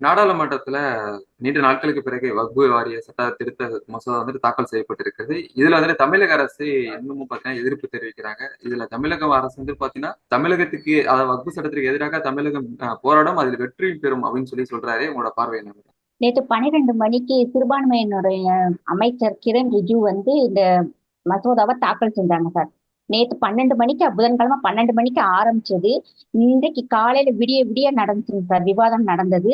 நாடாளுமன்றத்துல நீண்ட நாட்களுக்கு பிறகு வக்பு வாரிய சட்ட திருத்த மசோதா வந்துட்டு தாக்கல் செய்யப்பட்டிருக்கிறது. இதுல வந்துட்டு தமிழக அரசு இன்னமும் பாத்தீங்கன்னா எதிர்ப்பு தெரிவிக்கிறாங்க. இதுல தமிழக அரசு வந்து பாத்தீங்கன்னா தமிழகத்துக்கு அதாவது வக்பு சட்டத்திற்கு எதிராக தமிழகம் போராடும் அதில் வெற்றி பெறும் அப்படின்னு சொல்லி சொல்றாரு உங்களோட பார்வை என்ன நேற்று பன்னிரெண்டு மணிக்கு சிறுபான்மையினுடைய அமைச்சர் கிரண் ரிஜு வந்து இந்த மசோதாவை தாக்கல் செஞ்சாங்க சார். நேற்று பன்னெண்டு மணிக்கு புதன்கிழமை பன்னெண்டு மணிக்கு ஆரம்பிச்சது. இன்றைக்கு காலையில விடிய விடிய நடந்துச்சுங்க சார். விவாதம் நடந்தது.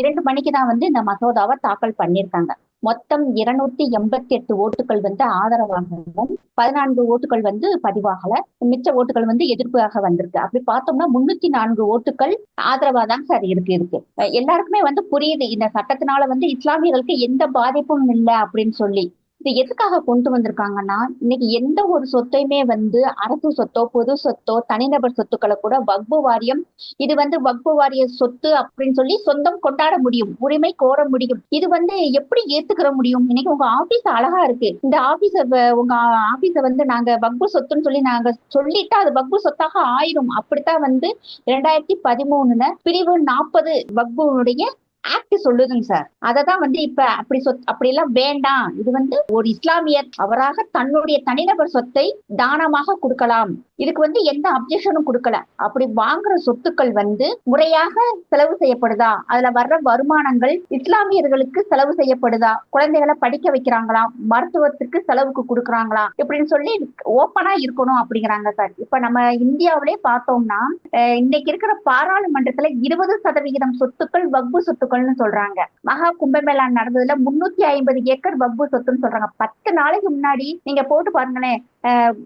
இரண்டு மணிக்கு தான் வந்து இந்த மசோதாவை தாக்கல் பண்ணியிருக்காங்க. மொத்தம் இருநூத்தி எண்பத்தி எட்டு ஓட்டுகள் வந்து ஆதரவாகவும் பதினான்கு ஓட்டுகள் வந்து பதிவாகல. மிச்ச ஓட்டுகள் வந்து எதிர்ப்பாக வந்திருக்கு. அப்படி பார்த்தோம்னா முன்னூத்தி நான்கு ஓட்டுகள் ஆதரவா தான் சார் இருக்கு இருக்கு. எல்லாருக்குமே வந்து புரியுது. இந்த சட்டத்தினால வந்து இஸ்லாமியர்களுக்கு எந்த பாதிப்பும் இல்லை அப்படின்னு சொல்லி. இது எதுக்காக கொண்டு வந்திருக்காங்கன்னா இன்னைக்கு எந்த ஒரு சொத்தையுமே வந்து அரசு சொத்தோ பொது சொத்தோ தனிநபர் சொத்துக்களை கூட வக்பு வாரியம் இது வந்து வக்பு வாரிய சொத்து அப்படின்னு சொல்லி சொந்தம் கொண்டாட முடியும் உரிமை கோர முடியும். இது வந்து எப்படி ஏத்துக்கிற முடியும்? இன்னைக்கு உங்க ஆபீஸ் அழகா இருக்கு. இந்த ஆபீஸ உங்க ஆபீஸ வந்து நாங்க வக்பு சொத்துன்னு சொல்லி நாங்க சொல்லிட்டா அது வக்பு சொத்தாக ஆயிரும். அப்படித்தான் வந்து இரண்டாயிரத்தி பதிமூணுல பிரிவு நாற்பது வக்புனுடைய ஆக்ட் சொல்லுதுங்க சார். அததான் வந்து இப்ப அப்படி சொத் அப்படி எல்லாம் வேண்டாம். இது வந்து ஒரு இஸ்லாமியர் அவராக தன்னுடைய தனிநபர் சொத்தை தானமாக கொடுக்கலாம். இதுக்கு வந்து எந்த அப்ஜெக்ஷனும் கொடுக்கல. அப்படி வாங்குற சொத்துக்கள் வந்து முறையாக செலவு செய்யப்படுதா? அதுல வர்ற வருமானங்கள் இஸ்லாமியர்களுக்கு செலவு செய்யப்படுதா? குழந்தைகளை படிக்க வைக்கிறாங்களா? மருத்துவத்துக்கு செலவுக்கு கொடுக்குறாங்களா? இப்படின்னு சொல்லி ஓப்பனா இருக்கணும் அப்படிங்கிறாங்க சார் இப்ப நம்ம இந்தியாவிலே பார்த்தோம்னா அஹ் இன்னைக்கு இருக்கிற பாராளுமன்றத்துல இருபது சதவிகிதம் சொத்துக்கள் வக்பு சொத்துக்கள்னு சொல்றாங்க. மகா கும்பமேளா நடந்ததுல முன்னூத்தி ஐம்பது ஏக்கர் வக்பு சொத்துன்னு சொல்றாங்க. பத்து நாளைக்கு முன்னாடி நீங்க போட்டு பாருங்களேன்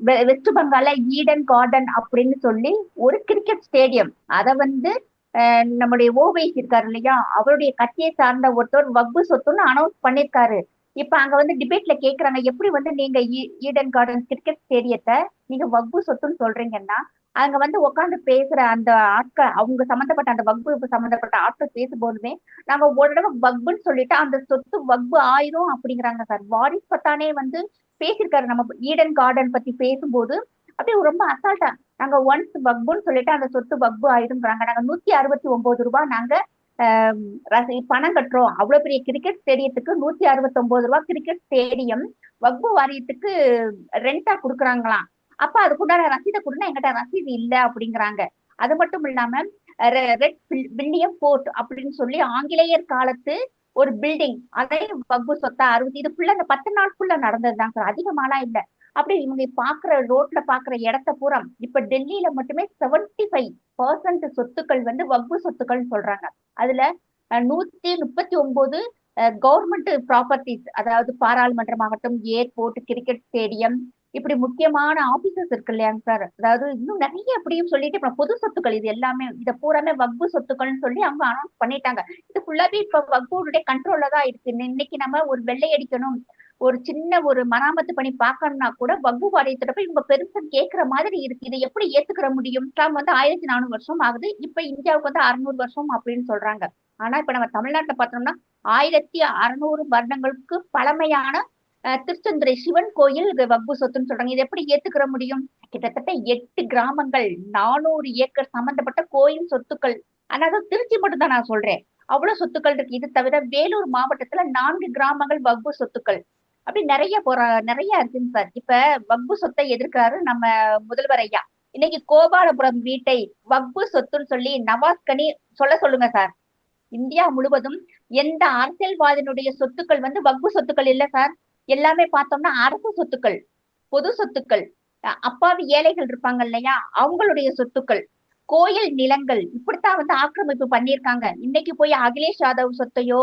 வெ- வெஸ்ட் பெங்கால்ல ஈடன் கார்டன் அப்படின்னு சொல்லி ஒரு கிரிக்கெட் ஸ்டேடியம் அதை வந்து நம்முடைய ஓவைஸ் இருக்காரு இல்லையா? அவருடைய கட்சியை சார்ந்த ஒருத்தர் வக்பு சொத்துன்னு அனௌன்ஸ் பண்ணிருக்காரு. இப்ப அங்க வந்து டிபேட்ல கேக்குறாங்க எப்படி வந்து நீங்க ஈ- ஈடன் கார்டன் கிரிக்கெட் ஸ்டேடியத்தை நீங்க வக்பு சொத்துன்னு சொல்றீங்கன்னா அங்க வந்து உட்காந்து பேசுற அந்த ஆட்கள் அவங்க சம்பந்தப்பட்ட அந்த வக்பு சம்பந்தப்பட்ட ஆட்கள் பேசும்போதுமே நாங்க ஒரு தடவை வக்புன்னு சொல்லிட்டு அந்த சொத்து வக்பு ஆயிரும் அப்படிங்கிறாங்க சார். வாரிஸ் பத்தானே வந்து பேசியிருக்காரு. நம்ம ஈடன் கார்டன் பத்தி பேசும்போது அப்படியே ரொம்ப அசால்ட்டா நாங்க ஒன்ஸ் பக்புன்னு சொல்லிட்டு அந்த சொத்து பக்பு ஆயிருங்கிறாங்க நாங்க நூத்தி அறுபத்தி ஒன்பது ரூபாய் நாங்க ஆஹ் ரசி- பணம் கட்டுறோம். அவ்வளவு பெரிய கிரிக்கெட் ஸ்டேடியத்துக்கு நூத்தி அறுபத்தி ஒன்பது ரூபாய் கிரிக்கெட் ஸ்டேடியம் வக்பு வாரியத்துக்கு ரெண்டா குடுக்குறாங்களாம். அப்ப அதுக்குண்டான ரசீதை கொடுனா எங்கிட்ட ரசீது இல்ல அப்படிங்கிறாங்க. அது மட்டும் இல்லாம ரெட் வில்லியம் போர்ட் அப்படின்னு சொல்லி ஆங்கிலேயர் காலத்து ஒரு பில்டிங் அதே வக்பு சொத்தா அறுபது இது ஃபுல்லா இந்த பத்து நாளுக்குள்ள நடந்ததுதான். சார் அதிகமாலாம் இல்ல. அப்படி இவங்க பாக்குற ரோட்ல பாக்குற இடத்த பூரா இப்ப டெல்லியில மட்டுமே செவன்டி ஃபைவ் பர்சன்ட் சொத்துக்கள் வந்து வக்பு சொத்துக்கள் சொல்றாங்க. அதுல நூத்தி முப்பத்தி ஒன்பது கவர்மெண்ட் ப்ராப்பர்ட்டிஸ் அதாவது பாராளுமன்றமாகட்டும் ஏர்போர்ட் கிரிக்கெட் ஸ்டேடியம் இப்படி முக்கியமான ஆபீசஸ் இருக்கு இல்லையாங்க சார் அதாவது இன்னும் நிறைய அப்படியும் சொல்லிட்டு இப்ப பொது சொத்துக்கள் இது எல்லாமே இத பூராமே வக்பு சொத்துக்கள்னு சொல்லி அவங்க அனௌன்ஸ் பண்ணிட்டாங்க. இது ஃபுல்லாவே இப்ப வக்புடைய கண்ட்ரோல்ல தான் இருக்கு. இன்னைக்கு நம்ம ஒரு வெள்ளை அடிக்கணும் ஒரு சின்ன ஒரு மராமத்து பணி பார்க்கணும்னா கூட வக்பு வாரியத்திட்ட போய் இவங்க பெருசா கேட்கிற மாதிரி இருக்கு. இதை எப்படி ஏத்துக்கிற முடியும்? இஸ்லாம் வந்து ஆயிரத்தி நானூறு வருஷம் ஆகுது. இப்ப இந்தியாவுக்கு வந்து அறுநூறு வருஷம் அப்படின்னு சொல்றாங்க. ஆனா இப்ப நம்ம தமிழ்நாட்டுல பார்த்தோம்னா ஆயிரத்தி அறுநூறு வருடங்களுக்கு பழமையான அஹ், சிவன் கோயில் இது வக்பு சொத்துன்னு சொல்றாங்க. இது எப்படி ஏத்துக்கிற முடியும்? கிட்டத்தட்ட எட்டு கிராமங்கள் நானூறு ஏக்கர் சம்பந்தப்பட்ட கோயில் சொத்துக்கள். அதாவது திருச்சி மட்டும் தான் நான் சொல்றேன். அவ்வளவு சொத்துக்கள் இருக்கு. இது தவிர வேலூர் மாவட்டத்துல நான்கு கிராமங்கள் வக்பு சொத்துக்கள். அப்படி நிறைய போற நிறைய இருக்குங்க சார். இப்ப வக்பு சொத்தை எதிர்க்கிறாரு நம்ம முதல்வர் ஐயா. இன்னைக்கு கோபாலபுரம் வீட்டை வக்பு சொத்துன்னு சொல்லி நவாஸ்கனி சொல்ல சொல்லுங்க சார். இந்தியா முழுவதும் எந்த அரசியல்வாதியினுடைய சொத்துக்கள் வந்து வக்பு சொத்துக்கள் இல்ல சார். எல்லாமே பார்த்தோம்னா அரசு சொத்துக்கள் பொது சொத்துக்கள். அப்பாவி ஏழைகள் இருப்பாங்க இல்லையா? அவங்களுடைய சொத்துக்கள் கோயில் நிலங்கள். இப்படித்தான் வந்து ஆக்கிரமிப்பு பண்ணியிருக்காங்க. இன்னைக்கு போய் அகிலேஷ் யாதவ் சொத்தையோ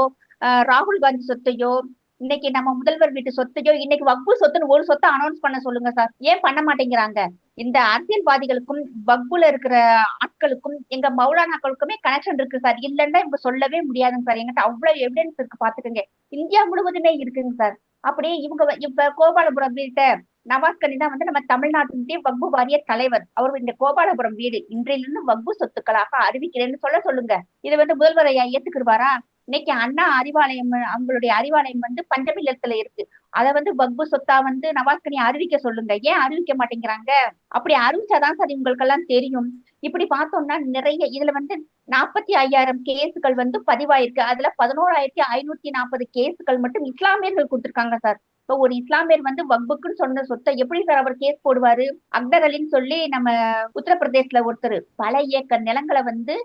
ராகுல் காந்தி சொத்தையோ இன்னைக்கு நம்ம முதல்வர் வீட்டு சொத்தையோ இன்னைக்கு வக்பு சொத்துன்னு ஒரு சொத்தை அனௌன்ஸ் பண்ண சொல்லுங்க சார் ஏன் பண்ண மாட்டேங்கிறாங்க? இந்த அரசியல்வாதிகளுக்கும் வக்புல இருக்கிற ஆட்களுக்கும் எங்க மௌலானாக்களுக்குமே கனெக்ஷன் இருக்கு சார் இல்லைன்னா இவங்க சொல்லவே முடியாதுங்க சார் எங்கிட்ட அவ்வளவு எவிடன்ஸ் இருக்கு பாத்துக்கோங்க. இந்தியா முழுவதுமே இருக்குங்க சார் அப்படியே இவங்க இப்ப கோபாலபுரம் வீட்டை நவாஸ்கனி தான் வந்து நம்ம தமிழ்நாட்டினுடைய வக்பு வாரிய தலைவர். அவர் இந்த கோபாலபுரம் வீடு இன்றையிலிருந்து வக்பு சொத்துக்களாக அறிவிக்கிறேன்னு சொல்ல சொல்லுங்க. இதை வந்து முதல்வர் ஐயா ஏத்துக்கிடுவாரா? இன்னைக்கு அண்ணா அறிவாலயம் அவங்களுடைய அறிவாலயம் வந்து பஞ்சமில்லத்துல இருக்கு. அதை வந்து வக்பு சொத்தா வந்து நவாஸ்கனி அறிவிக்க சொல்லுங்க. ஏன் அறிவிக்க மாட்டேங்கிறாங்க? அப்படி அறிவிச்சாதான் சார் இவங்களுக்கெல்லாம் தெரியும். இப்படி பார்த்தோம்னா நிறைய இதுல வந்து நாற்பத்தி ஐயாயிரம் கேஸுகள் வந்து பதிவாயிருக்கு. அதுல பதினோராயிரத்தி ஐநூத்தி நாற்பது கேஸுகள் மட்டும் இஸ்லாமியர்கள் கொடுத்திருக்காங்க சார். இப்போ ஒரு இஸ்லாமியர் வந்து வக்புக்குன்னு சொன்ன சொத்தை எப்படி சார் அவர் கேஸ் போடுவாரு? அக்தர் அலின்னு சொல்லி நம்ம உத்தரப்பிரதேசல ஒருத்தர் பல ஏக்கர் நிலங்களை வந்து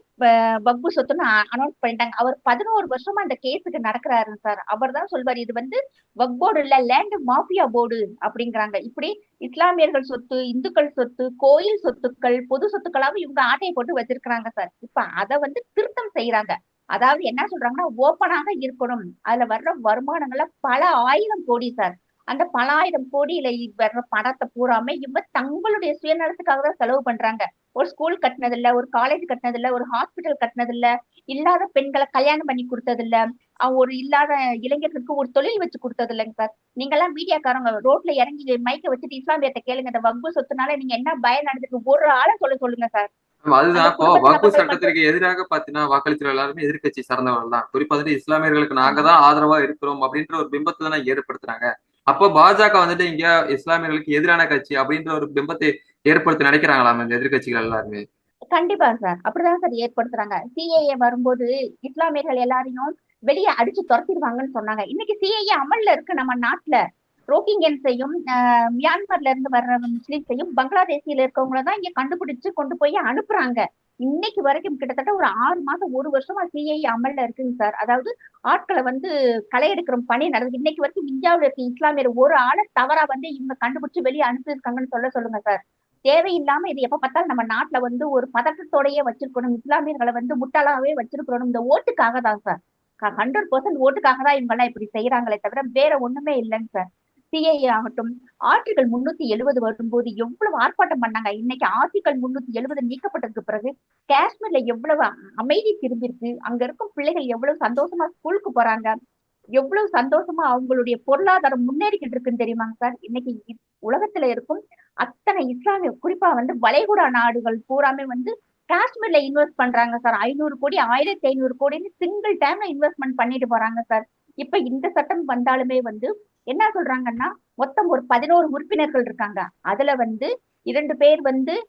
வக்பு சொத்துன்னு அனௌன்ஸ் பண்ணிட்டாங்க. அவர் பதினோரு வருஷமா அந்த கேஸுக்கு நடக்கிறாரு சார். அவர் தான் சொல்வார் இது வந்து வக்போர்டு இல்ல லேண்ட் மாஃபியா போர்டு அப்படிங்கிறாங்க. இப்படி இஸ்லாமியர்கள் சொத்து இந்துக்கள் சொத்து கோயில் சொத்துக்கள் பொது சொத்துக்களாவும் இவங்க ஆட்டையை போட்டு வச்சிருக்கிறாங்க சார். இப்ப அதை வந்து திருத்தம் செய்யறாங்க அதாவது என்ன சொல்றாங்கன்னா ஓப்பனாக இருக்கணும். அதுல வர்ற வருமானங்கள பல ஆயிரம் கோடி சார் அந்த பல ஆயிரம் கோடியில வர்ற பணத்தை பூராமே இவங்க தங்களுடைய சுயநலத்துக்காக தான் செலவு பண்றாங்க. ஒரு ஸ்கூல் கட்டினது இல்ல ஒரு காலேஜ் கட்டினது இல்ல ஒரு ஹாஸ்பிட்டல் கட்டினது இல்ல இல்லாத பெண்களை கல்யாணம் பண்ணி கொடுத்தது இல்ல அவங்க ஒரு இல்லாத இளைஞர்களுக்கு ஒரு தொழில் வச்சு கொடுத்தது இல்லைங்க சார் நீங்க எல்லாம் மீடியாக்காரங்க ரோட்ல இறங்கி மைக்க வச்சுட்டு இஸ்லாமியத்தை கேளுங்க. இந்த வக்பு சொத்துனால நீங்க என்ன பயம் நடந்திருக்கு ஒரு ஆளை சொல்ல சொல்லுங்க சார் அதுதான். இப்போ குடும்பத்துல வக்பு போய் மட்டும் சட்டத்திற்கு எதிராக பாத்தீங்கன்னா வாக்களிக்கிற எல்லாருமே எதிர்க்கட்சி சார்ந்தவர்கள் தான். குறிப்பா வந்துட்டு இஸ்லாமியர்களுக்கு நாங்க தான் ஆதரவா இருக்கிறோம் அப்படின்ற ஒரு பிம்பத்தை தான் ஏற்படுத்துறாங்க. அப்போ பாஜக வந்துட்டு இங்க இஸ்லாமியர்களுக்கு எதிரான கட்சி அப்படின்ற ஒரு பிம்பத்தை ஏற்படுத்த நினைக்கிறாங்களாம் இந்த எதிர்க்கட்சிகள் எல்லாருமே? கண்டிப்பா சார். அப்படிதான் சார் ஏற்படுத்துறாங்க. சிஏஏ வரும்போது இஸ்லாமியர்கள் எல்லாரையும் வெளியே அடிச்சு துரத்திடுவாங்கன்னு சொன்னாங்க. இன்னைக்கு சிஏஏ அமல்ல இருக்கு நம்ம நாட்டுல. ரோஹிங்கியன்ஸையும் மியான்மர்ல இருந்து வர்ற முஸ்லீம்ஸையும் பங்களாதேசியில இருக்கவங்கள தான் இங்க கண்டுபிடிச்சு கொண்டு போய் அனுப்புறாங்க. இன்னைக்கு வரைக்கும் கிட்டத்தட்ட ஒரு ஆறு மாசம் ஒரு வருஷமா சிஐ அமல்ல இருக்குங்க சார். அதாவது ஆட்களை வந்து களை எடுக்கிற பணி நடக்குது. இன்னைக்கு வரைக்கும் இந்தியாவில் இருக்க இஸ்லாமியர் ஒரு ஆளை தவறா வந்து இவங்க கண்டுபிடிச்சு வெளியே அனுப்பியிருக்காங்கன்னு சொல்ல சொல்லுங்க சார். தேவையில்லாம இது எப்ப பார்த்தாலும் நம்ம நாட்டுல வந்து ஒரு பதட்டத்தோடயே வச்சிருக்கணும். இஸ்லாமியர்களை வந்து முட்டாளாவே வச்சிருக்கணும். இந்த ஓட்டுக்காக தான் சார். ஹண்ட்ரட் பர்சன்ட் ஓட்டுக்காக தான் இவங்க எல்லாம் இப்படி செய்யறாங்களே தவிர வேற ஒண்ணுமே இல்லைங்க சார். சிஐஏ ஆகட்டும் ஆர்டிகல் முன்னூத்தி எழுபது வரும்போது எவ்வளவு ஆர்ப்பாட்டம் பண்ணாங்க? இன்னைக்கு ஆர்டிகல் முன்னூத்தி எழுபது நீக்கப்பட்டதுக்கு பிறகு காஷ்மீர்ல எவ்வளவு அமைதி திரும்பிருக்கு அங்க இருக்கும் பிள்ளைகள் எவ்வளவு சந்தோஷமா ஸ்கூலுக்கு போறாங்க? எவ்வளவு சந்தோஷமா அவங்களுடைய பொருளாதாரம் முன்னேறிக்கிட்டு இருக்குன்னு தெரியுமாங்க சார்? இன்னைக்கு உலகத்துல இருக்கும் அத்தனை இஸ்லாமிய குறிப்பா வந்து வளைகுடா நாடுகள் பூராமே வந்து காஷ்மீர்ல இன்வெஸ்ட் பண்றாங்க சார். ஐநூறு கோடி ஆயிரத்தி ஐநூறு கோடின்னு சிங்கிள் டைம்ல இன்வெஸ்ட்மெண்ட் பண்ணிட்டு போறாங்க சார். இப்ப இந்த சட்டம் வந்தாலுமே வந்து என்ன சொல்றாங்கன்னா மொத்தம் ஒரு பதினோரு உறுப்பினர்கள் இருக்காங்க. அதுல வந்து இரண்டு பேர் வந்து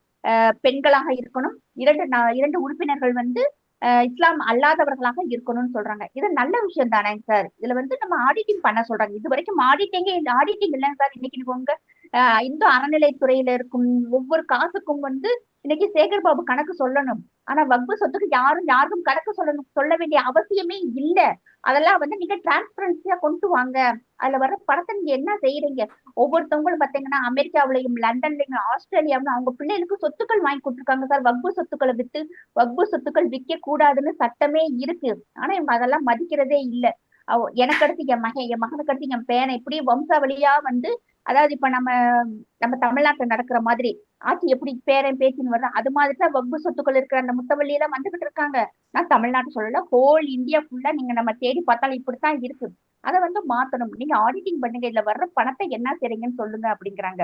பெண்களாக இருக்கணும். இரண்டு நா- இரண்டு உறுப்பினர்கள் வந்து இஸ்லாம் அல்லாதவர்களாக இருக்கணும்னு சொல்றாங்க. இது நல்ல விஷயம் தானே சார்? இதுல வந்து நம்ம ஆடிட்டிங் பண்ண சொல்றாங்க. இது வரைக்கும் ஆடிட்டிங்கே இந்த ஆடிட்டிங் இல்லைங்க சார். இன்னைக்கு உங்க இந்து அறநிலைத்துறையில இருக்கும் ஒவ்வொரு காசுக்கும் வந்து இன்னைக்கு சேகர் பாபு கணக்கு சொல்லணும். ஆனா வக்பு சொத்துக்கு யாரும் யாருக்கும் கணக்கு சொல்லணும் சொல்ல வேண்டிய அவசியமே இல்ல. அதெல்லாம் வந்து நீங்க டிரான்ஸ்பரன்சியா கொண்டு வாங்க. அதுல வர்ற படத்தை நீங்க என்ன செய்யறீங்க? ஒவ்வொருத்தவங்களும் பாத்தீங்கன்னா அமெரிக்காவிலையும் லண்டன்லயும் ஆஸ்திரேலியாவிலும் அவங்க பிள்ளைகளுக்கு சொத்துக்கள் வாங்கி கொடுத்துருக்காங்க சார். வக்பு சொத்துக்களை வித்து வக்பு சொத்துக்கள் விற்க கூடாதுன்னு சட்டமே இருக்கு. ஆனா இவங்க அதெல்லாம் மதிக்கிறதே இல்லை. எனக்கு அடுத்து என் மகன் என் மகனுக்கு அடுத்து என் பேனை இப்படி வம்சாவளியா வந்து அதாவது இப்ப நம்ம நம்ம தமிழ்நாட்டுல நடக்கிற மாதிரி ஆட்சி எப்படி பேரன் பேச்சின்னு வர்றோம் அது மாதிரி தான் வக்பு சொத்துக்கள் இருக்கிற அந்த முத்தவள்ளி எல்லாம் வந்துகிட்டு இருக்காங்க. நான் தமிழ்நாட்டு சொல்லல ஹோல் இந்தியா ஃபுல்லா நீங்க நம்ம தேடி பார்த்தாலும் இப்படித்தான் இருக்கு. அதை வந்து மாத்தணும். நீங்க ஆடிட்டிங் பண்ணுங்க. இதுல வர்ற பணத்தை என்ன செய்றீங்கன்னு சொல்லுங்க அப்படிங்கிறாங்க.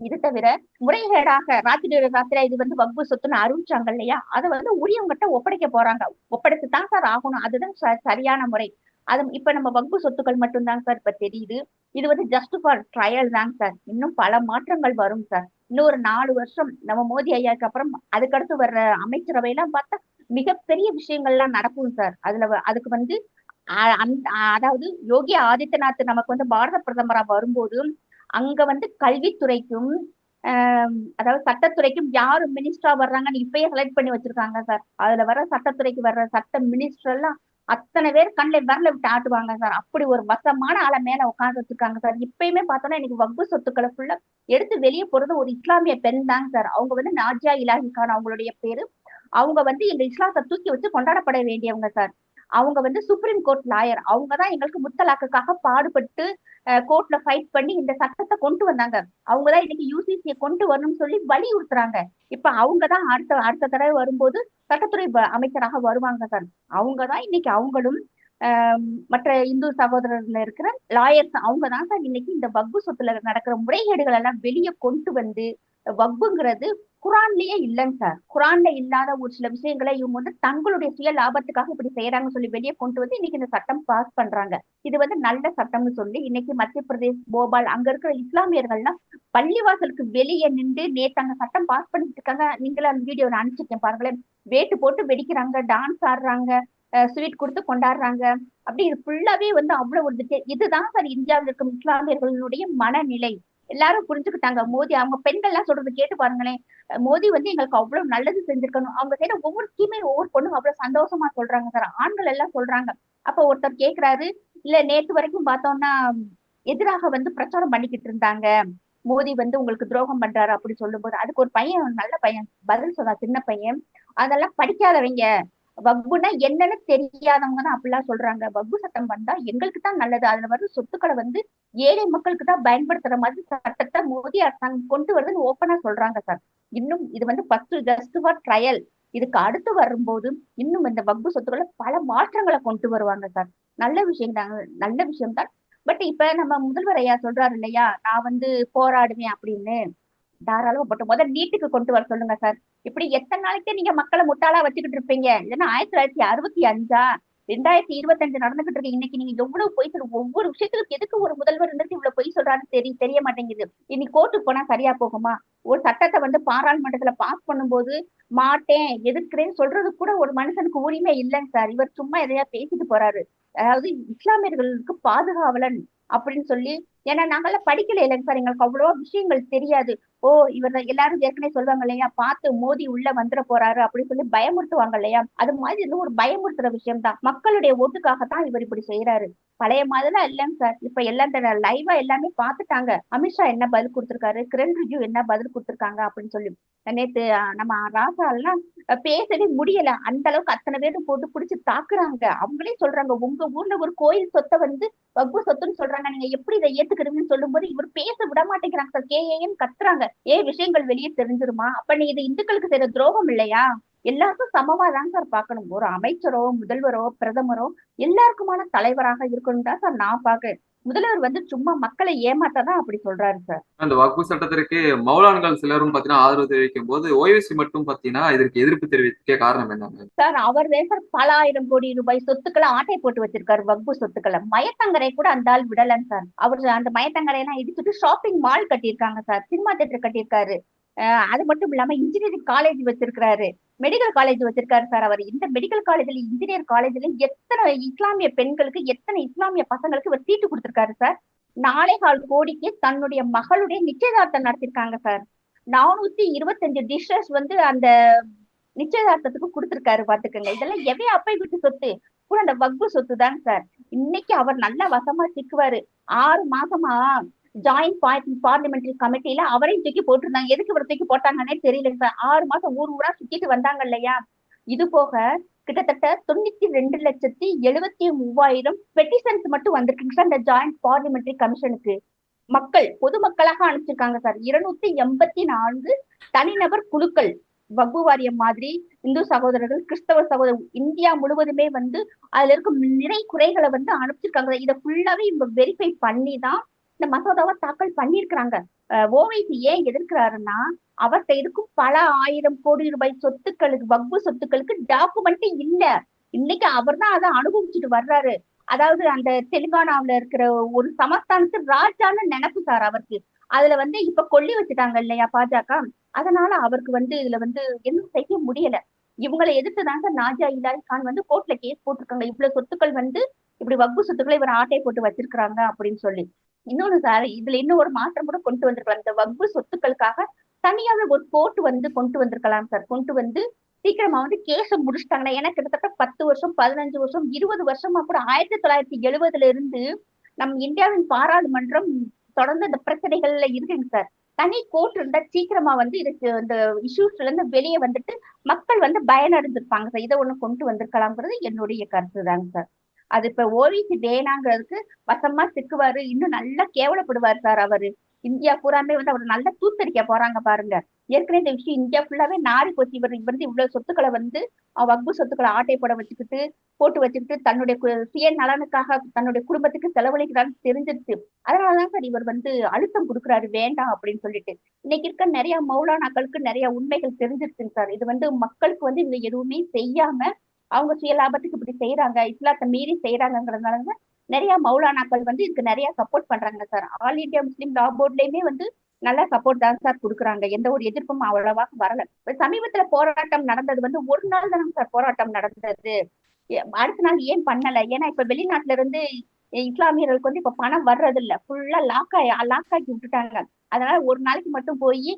இது தவிர முறைகேடாக ராத்திரி ராத்திரி இது வந்து வக்பு சொத்துன்னு அறிவிச்சாங்க இல்லையா? அதை வந்து உரியவங்கிட்ட ஒப்படைக்க போறாங்க. ஒப்படைத்து தான் சார் ஆகணும். அதுதான் ச- சரியான முறை. அது இப்ப நம்ம வக்பு சொத்துக்கள் மட்டும்தான் சார் இப்ப தெரியுது. இது வந்து ஜஸ்ட் ஃபார் ட்ரையல் தாங்க சார் இன்னும் பல மாற்றங்கள் வரும் சார் இன்னும் ஒரு நாலு வருஷம் நம்ம மோடி ஐயாக்கு அப்புறம் அதுக்கடுத்து வர்ற அமைச்சரவையெல்லாம் பார்த்தா மிகப்பெரிய விஷயங்கள்லாம் நடக்கும் சார் அதுல அதுக்கு வந்து அதாவது யோகி ஆதித்யநாத் நமக்கு வந்து பாரத பிரதமரா வரும்போது அங்க வந்து கல்வித்துறைக்கும் ஆஹ் அதாவது சட்டத்துறைக்கும் யாரு மினிஸ்டரா வர்றாங்கன்னு இப்பயே செலக்ட் பண்ணி வச்சிருக்காங்க சார் அதுல வர சட்டத்துறைக்கு வர்ற சட்ட மினிஸ்டர் எல்லாம் அத்தனை பேர் கண்ணில் விரல விட்டு ஆட்டுவாங்க சார். அப்படி ஒரு வசமான ஆளை மேல உட்கார்ந்து வச்சிருக்காங்க சார். இப்பயுமே பார்த்தோம்னா எனக்கு வக்பு சொத்துக்களை ஃபுல்லா எடுத்து வெளியே போறது ஒரு இஸ்லாமிய பெண் தாங்க சார். அவங்க வந்து நாஜியா இலாஹி கான் அவங்களுடைய பேரு. அவங்க வந்து எங்க இஸ்லாத்தை தூக்கி வச்சு கொண்டாடப்பட வேண்டியவங்க சார். அவங்க வந்து சுப்ரீம் கோர்ட் லாயர் அவங்க தான் எங்களுக்கு முத்தலாக்குக்காக பாடுபட்டு கோர்ட்ல ஃபைட் பண்ணி இந்த சட்டத்தை கொண்டு வந்தாங்க. அவங்க தான் இன்னைக்கு யூசிசியை கொண்டு வரணும்னு சொல்லி வலியுறுத்துறாங்க. இப்ப அவங்க தான் அடுத்த அடுத்த தடவை வரும்போது சட்டத்துறை வ- அமைச்சராக வருவாங்க சார். அவங்க தான் இன்னைக்கு அவங்களும் மற்ற இந்து சகோதரர்ல இருக்கிற லாயர்ஸ் அவங்க தான் சார் இன்னைக்கு இந்த வக்பு சொத்துல நடக்கிற முறைகேடுகள் எல்லாம் வெளியே கொண்டு வந்து வக்புங்கிறது குரான்லயே இல்லைங்க. சார் குரான்ல இல்லாத ஒரு சில விஷயங்களை இவங்க வந்து தங்களுடைய சுய லாபத்துக்காக இப்படி செய்யறாங்கன்னு சொல்லி வெளியே கொண்டு வந்து இன்னைக்கு இந்த சட்டம் பாஸ் பண்றாங்க. இது வந்து நல்ல சட்டம்னு சொல்லி இன்னைக்கு மத்திய பிரதேஷ் போபால் அங்க இருக்கிற இஸ்லாமியர்கள்லாம் பள்ளிவாசலுக்கு வெளியே நின்று நேற்று அங்க சட்டம் பாஸ் பண்ணிட்டு இருக்காங்க. நீங்களும் அந்த வீடியோ நான் அனுப்பிச்சிருக்கேன் பாருங்களேன். வேட்டு போட்டு வெடிக்கிறாங்க டான்ஸ் ஆடுறாங்க ஸ்வீட் கொடுத்து கொண்டாடுறாங்க. அப்படி இது ஃபுல்லாவே வந்து அவ்வளவு ஒரு இதுதான் சார் இந்தியாவில் இருக்கும் இஸ்லாமியர்களுடைய மனநிலை. எல்லாரும் புரிஞ்சுக்கிட்டாங்க. மோடி அவங்க பெண்கள்லாம் சொல்றது கேட்டு பாருங்களேன். மோதி மோடி வந்து எங்களுக்கு அவ்வளவு நல்லது செஞ்சிருக்கணும். அவங்க செய்யற ஒவ்வொரு ஸ்கீமே ஒவ்வொரு பொண்ணும் அவ்வளவு சந்தோஷமா சொல்றாங்க சார். ஆண்கள் எல்லாம் சொல்றாங்க. அப்ப ஒருத்தர் கேக்குறாரு இல்ல நேத்து வரைக்கும் பார்த்தோம்னா எதிராக வந்து பிரச்சாரம் பண்ணிக்கிட்டு இருந்தாங்க. மோடி வந்து உங்களுக்கு துரோகம் பண்றாரு அப்படி சொல்லும்போது அதுக்கு ஒரு பையன் நல்ல பையன். பதில் சொன்னா சின்ன பையன். அதெல்லாம் படிக்காதவங்க. வக்குனா என்னன்னு தெரியாதவங்க தான் அப்படிலாம் சொல்றாங்க. வக்கு சட்டம் வந்தா எங்களுக்கு தான் நல்லது. அதுல வர சொத்துக்களை வந்து ஏழை மக்களுக்கு தான் பயன்படுத்துற மாதிரி சட்டத்தை மோடி அரசாங்கம் கொண்டு வருதுன்னு ஓப்பனா சொல்றாங்க சார் இன்னும் இது வந்து ஃபர்ஸ்ட் ஜஸ்ட் ஃபார் ட்ரையல் இதுக்கு அடுத்து வரும்போது இன்னும் இந்த வக்பு சொத்துக்களை பல மாற்றங்களை கொண்டு வருவாங்க சார் நல்ல விஷயம் தான். நல்ல விஷயம் தான். பட் இப்ப நம்ம முதல்வர் ஐயா சொல்றாரு இல்லையா? நான் வந்து போராடுவேன் அப்படின்னு. தாராளமா போட்டு முதல் நீட்டுக்கு கொண்டு வர சொல்லுங்க சார். இப்படி எத்தனை நாளைக்கு நீங்க மக்களை முட்டாளா வச்சுக்கிட்டு இருப்பீங்க? இல்லைன்னா ஆயிரத்தி தொள்ளாயிரத்தி அறுபத்தி அஞ்சா? ரெண்டாயிரத்தி இருபத்தஞ்சு நடந்துகிட்டு இருக்கு. இன்னைக்கு நீங்க எவ்வளவு பொய் சொல்ற ஒவ்வொரு விஷயத்துக்கு எதுக்கு ஒரு முதல்வர் இருந்துட்டு இவ்வளவு பொய் சொல்றாருன்னு தெரிய தெரிய மாட்டேங்குது. இன்னைக்கு கோர்ட்டுக்கு போனா சரியா போகுமா? ஒரு சட்டத்தை வந்து பாராளுமன்றத்துல பாஸ் பண்ணும்போது மாட்டேன் எதிர்க்கிறேன்னு சொல்றது கூட ஒரு மனுஷனுக்கு உரிமை இல்லைங்க சார். இவர் சும்மா எதையா பேசிட்டு போறாரு. அதாவது இஸ்லாமியர்களுக்கு பாதுகாவலன் அப்படின்னு சொல்லி ஏன்னா நாங்கெல்லாம் படிக்கல இல்லைங்க சார். எங்களுக்கு அவ்வளோ விஷயங்கள் தெரியாது. ஓ இவர் எல்லாரும் ஏற்கனவே சொல்லுவாங்க இல்லையா பார்த்து மோதி உள்ள வந்துட போறாரு அப்படின்னு சொல்லி பயமுறுத்துவாங்க இல்லையா? அது மாதிரி இது ஒரு பயமுறுத்துற விஷயம் தான் மக்களுடைய ஓட்டுக்காகத்தான் இவர் இப்படி செய்யறாரு பழைய மாதிரிலாம் இல்லைங்க சார். இப்ப எல்லாம் லைவா எல்லாமே பார்த்துட்டாங்க. அமித்ஷா என்ன பதில் கொடுத்திருக்காரு? கிரண் ரிஜு என்ன பதில் கொடுத்திருக்காங்க அப்படின்னு சொல்லி. நேத்து நம்ம ராசா எல்லாம் பேசவே முடியல. அந்த அளவுக்கு அத்தனை பேரும் போட்டு பிடிச்சி தாக்குறாங்க. அவங்களே சொல்றாங்க உங்க ஊர்ல ஒரு கோயில் சொத்தை வந்து வக்பு சொத்துன்னு சொல்றாங்க. நீங்க எப்படி இதை ஏத்துக்கிறீங்கன்னு சொல்லும்போது இவர் பேச விட மாட்டேங்கிறாங்க சார் கேஏன்னு கத்துறாங்க. ஏ விஷயங்கள் வெளியே தெரிஞ்சிருமா? அப்ப நீ இது இந்துக்களுக்கு செய்யற துரோகம் இல்லையா? எல்லாருக்கும் சமமா தான் சார் பார்க்கணும். ஒரு அமைச்சரோ முதல்வரோ பிரதமரோ எல்லாருக்குமான தலைவராக இருக்கணும் தான் சார் நான் பாக்குறேன் முதல்வர் வந்து சும்மா மக்களை ஏமாத்ததான் அப்படி சொல்றாரு சார். அந்த வக்பு சட்டத்திற்கு மௌலான்கள் சிலரும் பாத்தீங்கன்னா ஆதரவு தெரிவிக்கும் போது ஓய்வசி மட்டும் பாத்தீங்கன்னா இதற்கு எதிர்ப்பு தெரிவிக்க காரணம் என்னங்க? சார் அவர் சார் பல ஆயிரம் கோடி ரூபாய் சொத்துக்களை ஆட்டை போட்டு வச்சிருக்காரு வக்பு சொத்துக்களை. மயத்தங்கரை கூட அந்த ஆள் விடலன்னு சார். அவர் அந்த மயத்தங்கரை எல்லாம் இடிச்சுட்டு ஷாப்பிங் மால் கட்டியிருக்காங்க சார். சினிமா தேட்டர் கட்டியிருக்காரு. அது மட்டும் இல்லாம இன்ஜினியரிங் காலேஜ் வச்சிருக்கிறாரு. மெடிக்கல் காலேஜ் வச்சிருக்காரு சார் அவர். இந்த மெடிக்கல் காலேஜ்ல இன்ஜினியர் காலேஜ்ல எத்தனை இஸ்லாமிய பெண்களுக்கு எத்தனை இஸ்லாமிய பசங்களுக்கு இவர் சீட்டு கொடுத்திருக்காரு சார் நாலே கால் கோடிக்கு தன்னுடைய மகளுடைய நிச்சயதார்த்தம் நடத்திருக்காங்க சார் நானூத்தி இருபத்தஞ்சு டிஷ்ஷஸ் வந்து அந்த நிச்சயதார்த்தத்துக்கு கொடுத்திருக்காரு பாத்துக்கோங்க. இதெல்லாம் எவை அப்பை வீட்டு சொத்து? கூட அந்த வக்பு சொத்து தான் சார் இன்னைக்கு அவர் நல்லா வசமா சிக்குவாரு. ஆறு மாசமா ஜாயிண்ட் பார்லிமெண்டரி கமிட்டில அவரையும் தூக்கி போட்டிருந்தாங்க. எதுக்கு இவர் தூக்கி போட்டாங்கன்னே தெரியல. சார் ஆறு மாசம் ஊர் ஊரா சுத்திட்டு வந்தாங்க இல்லையா? இது போக கிட்டத்தட்ட தொண்ணூத்தி ரெண்டு லட்சத்தி எழுபத்தி மூவாயிரம் பெட்டிஷன்ஸ் மட்டும் வந்திருக்குங்க சார் இந்த ஜாயிண்ட் பார்லிமெண்டரி கமிஷனுக்கு மக்கள் பொதுமக்களாக அனுப்பிச்சிருக்காங்க சார். இருநூத்தி எண்பத்தி நான்கு தனிநபர் குழுக்கள். வக்பு வாரியம் மாதிரி இந்து சகோதரர்கள் கிறிஸ்தவ சகோதரர் இந்தியா முழுவதுமே வந்து அதுல இருக்கும் நிறை குறைகளை வந்து அனுப்பிச்சிருக்காங்க இதை ஃபுல்லாவே இவங்க வெரிஃபை பண்ணி தான் இந்த மசோதாவை தாக்கல் பண்ணியிருக்கிறாங்க. ஓவைசி ஏன் எதிர்க்கிறாருன்னா அவர்கிட்ட இருக்கும் பல ஆயிரம் கோடி ரூபாய் சொத்துக்களுக்கு வக்பு சொத்துக்களுக்கு டாக்குமெண்ட் இல்ல. இன்னைக்கு அவர் தான் அதை அனுபவிச்சுட்டு வர்றாரு. அதாவது அந்த தெலுங்கானாவில இருக்கிற ஒரு சமஸ்தானத்துக்கு ராஜான்னு நினைப்பு சார் அவருக்கு. அதுல வந்து இப்ப கொல்லி வச்சுட்டாங்க இல்லையா பாஜக? அதனால அவருக்கு வந்து இதுல வந்து எதுவும் செய்ய முடியல. இவங்களை எதிர்த்துதாங்க நாஜா இலாய் கான் வந்து கோர்ட்ல கேஸ் போட்டிருக்காங்க. இவ்வளவு சொத்துக்கள் வந்து இப்படி வக்பு சொத்துக்களை இவர் ஆட்டை போட்டு வச்சிருக்கிறாங்க அப்படின்னு சொல்லி. இன்னொன்னு சார் இதுல இன்னும் ஒரு மாற்றம் கூட கொண்டு வந்திருக்கலாம். இந்த வக்பு சொத்துக்களுக்காக தனியாக ஒரு கோர்ட் வந்து கொண்டு வந்திருக்கலாம் சார் கொண்டு வந்து சீக்கிரமா வந்து கேஸ முடிச்சிட்டாங்கன்னா ஏன்னா கிட்டத்தட்ட பத்து வருஷம் பதினஞ்சு வருஷம் இருபது வருஷமா கூட ஆயிரத்தி தொள்ளாயிரத்தி எழுபதுல இருந்து நம் இந்தியாவின் பாராளுமன்றம் தொடர்ந்து இந்த பிரச்சனைகள்ல இருக்குங்க சார் தனி கோர்ட் இருந்தா சீக்கிரமா வந்து இதுக்கு இந்த இஷ்யூஸ்ல இருந்து வெளியே வந்துட்டு மக்கள் வந்து பயனடைஞ்சிருப்பாங்க சார் இதை ஒண்ணு கொண்டு வந்திருக்கலாம்ங்கிறது என்னுடைய கருத்து தாங்க சார் அது இப்ப ஓவிசி வேணாங்கிறதுக்கு வசமா சிக்குவாரு இன்னும் நல்லா கேவலப்படுவார் சார் அவரு. இந்தியா பூராமே வந்து அவர் நல்லா தூத்தரிக்க போறாங்க பாருங்க. ஏற்கனவே இந்த விஷயம் இந்தியா ஃபுல்லாவே நாரி போச்சு. இவர் இவர் வந்து இவ்வளவு சொத்துக்களை வந்து வக்பு சொத்துக்களை ஆட்டை போட வச்சுக்கிட்டு போட்டு வச்சுக்கிட்டு தன்னுடைய சுய நலனுக்காக தன்னுடைய குடும்பத்துக்கு செலவழிக்கிறான்னு தெரிஞ்சிருச்சு. அதனாலதான் சார் இவர் வந்து அழுத்தம் கொடுக்குறாரு வேண்டாம் அப்படின்னு சொல்லிட்டு. இன்னைக்கு இருக்க நிறைய மௌலானாக்களுக்கு நிறைய உண்மைகள் தெரிஞ்சிருச்சுங்க சார் இது வந்து மக்களுக்கு வந்து இவங்க எதுவுமே செய்யாம அவங்க சுய லாபத்துக்கு இப்படி செய்யறாங்க இஸ்லாத்தை மீறி செய்யறாங்கிறதுனால நிறைய மௌலானாக்கள் வந்து இதுக்கு நிறைய சப்போர்ட் பண்றாங்க sir all India Muslim law போர்ட்லயுமே வந்து நல்ல சப்போர்ட் தான் சார் கொடுக்குறாங்க. எந்த ஒரு எதிர்ப்பும் அவ்வளவா வரல. சமீபத்துல போராட்டம் நடந்தது வந்து ஒரு நாள் தானே சார் போராட்டம் நடந்தது. அடுத்த நாள் ஏன் பண்ணல? ஏன்னா இப்ப வெளிநாட்டுல இருந்து இஸ்லாமியர்களுக்கு வந்து இப்ப பணம் வர்றது இல்ல ஃபுல்லா லாக் ஆகி லாக் ஆக்கி விட்டுட்டாங்க. அதனால ஒரு நாளைக்கு மட்டும் போய்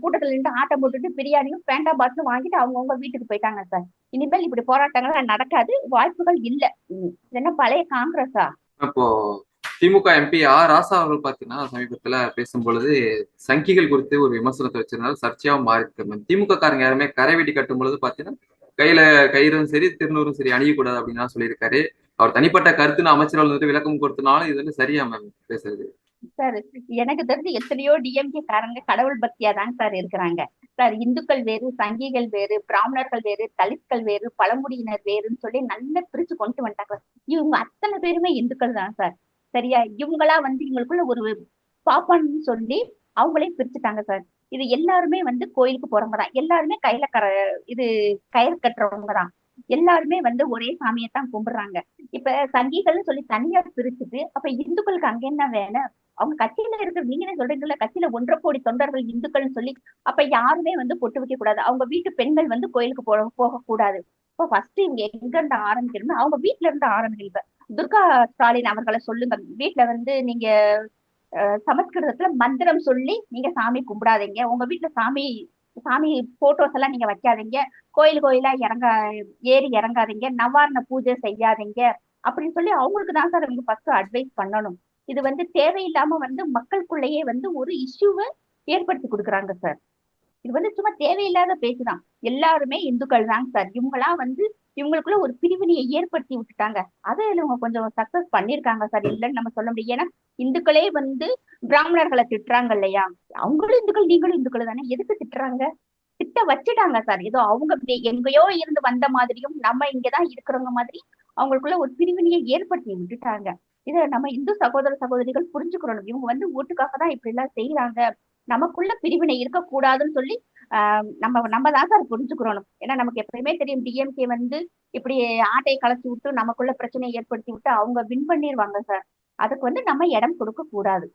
கூட்டத்துல நின்று ஆட்டம் போட்டுட்டு பிரியாணியும் பேண்டா பாட்டிலும் வாங்கிட்டு அவங்கவுங்க வீட்டுக்கு போயிட்டாங்க சார். இனிமேல் இப்படி போராட்டங்கள் நடக்காது வாய்ப்புகள் இல்ல. என்ன பழைய காங்கிரஸா? இப்போ திமுக எம்பி ஆர் ராசா அவர்கள் பாத்தீங்கன்னா சமீபத்துல பேசும் பொழுது சங்கிகள் குறித்து ஒரு விமர்சனத்தை வச்சிருந்தாலும் சர்ச்சையாவும் மாறி திமுக காரங்க யாருமே கரை வெட்டி கட்டும் பொழுது பாத்தீங்கன்னா கையில கயிறும் சரி திருநூறும் சரி அணியக்கூடாது அப்படின்னு சொல்லியிருக்காரு. அவர் தனிப்பட்ட கருத்துன்னு அமைச்சர்கள் வந்துட்டு விளக்கம் கொடுத்தனாலும் இது வந்து சரியா மேம் பேசுறது. சார் எனக்கு தெரிஞ்சு எத்தனையோ டிஎம்கே காரங்க கடவுள் பக்தியா தான் சார் இருக்கிறாங்க. சார் இந்துக்கள் வேறு சங்கிகள் வேறு பிராமணர்கள் வேறு தலித்கள் வேறு பழங்குடியினர் வேறுன்னு சொல்லி நல்லா பிரிச்சு கொண்டு வந்துட்டாங்க. இவங்க அத்தனை பேருமே இந்துக்கள் தான் சார். சரியா? இவங்களா வந்து இவங்களுக்குள்ள ஒரு பாப்பான்னு சொல்லி அவங்களே பிரிச்சுட்டாங்க சார். இது எல்லாருமே வந்து கோயிலுக்கு போறவங்க தான். எல்லாருமே கையில கர இது கயிறு கட்டுறவங்க தான். எல்லாருமே வந்து ஒரே சாமியை தான் கும்பிடுறாங்க. இப்ப சங்கிகள்னு சொல்லி தனியா பிரிச்சுட்டு அப்ப இந்துக்களுக்கு அங்க என்ன வேலை? அவங்க கட்சியில இருக்கிற நீங்களே சொல்றீங்கல்ல கட்சியில ஒன்றரை கோடி தொண்டர்கள் இந்துக்கள்னு சொல்லி அப்ப யாருமே வந்து பொட்டு வைக்க கூடாது. அவங்க வீட்டு பெண்கள் வந்து கோயிலுக்கு போக போக கூடாது. இப்போ ஃபர்ஸ்ட் இவங்க எங்க இருந்து ஆரம்பிக்கணும்னா அவங்க வீட்டுல இருந்து ஆரம்பிக்கணும் இப்ப. துர்கா ஸ்டாலின் அவர்களை சொல்லுங்க. வீட்டுல வந்து நீங்க அஹ், சமஸ்கிருதத்துல மந்திரம் சொல்லி நீங்க சாமி கும்பிடாதீங்க. உங்க வீட்டுல சாமி சாமி போட்டோஸ் எல்லாம் நீங்க வைக்காதீங்க. கோயில் கோயிலா இறங்க ஏறி இறங்காதீங்க. நவாரண பூஜை செய்யாதீங்க. அப்படின்னு சொல்லி அவங்களுக்கு தான் சார் இவங்க ஃபர்ஸ்ட் அட்வைஸ் பண்ணணும். இது வந்து தேவையில்லாம வந்து மக்களுக்குள்ளேயே வந்து ஒரு இஷ்யூவை ஏற்படுத்தி கொடுக்குறாங்க சார். இது வந்து சும்மா தேவையில்லாத பேச்சுதான். எல்லாருமே இந்துக்கள் தாங்க சார். இவங்களா வந்து இவங்களுக்குள்ள ஒரு பிரிவினையை ஏற்படுத்தி விட்டுட்டாங்க. அதை இவங்க கொஞ்சம் சக்சஸ் பண்ணிருக்காங்க சார் இல்லைன்னு நம்ம சொல்ல முடியும். ஏன்னா இந்துக்களே வந்து பிராமணர்களை திட்டுறாங்க இல்லையா? அவங்களும் இந்துக்கள் நீங்களும் இந்துக்கள் தானே. எதுக்கு திட்டுறாங்க? திட்ட வச்சுட்டாங்க சார் ஏதோ அவங்க எங்கேயோ இருந்து வந்த மாதிரியும் நம்ம இங்கதான் இருக்கிறவங்க மாதிரி அவங்களுக்குள்ள ஒரு பிரிவினையை ஏற்படுத்தி விட்டுட்டாங்க. இதை நம்ம இந்து சகோதர சகோதரிகள் புரிஞ்சுக்கிறோம் இவங்க வந்து ஓட்டுக்காக தான் இப்படி எல்லாம் செய்யறாங்க நமக்குள்ள பிரிவினை இருக்கக்கூடாதுன்னு சொல்லி நம்ம நம்ம தான் சார் புரிஞ்சுக்கிறோம் ஏன்னா நமக்கு எப்பயுமே தெரியும் டிஎம்கே வந்து இப்படி ஆட்டையை கலைச்சு விட்டு நமக்குள்ள பிரச்சனையை ஏற்படுத்தி விட்டு அவங்க வின் பண்ணிடுவாங்க சார். அதுக்கு வந்து நம்ம இடம் கொடுக்க கூடாது.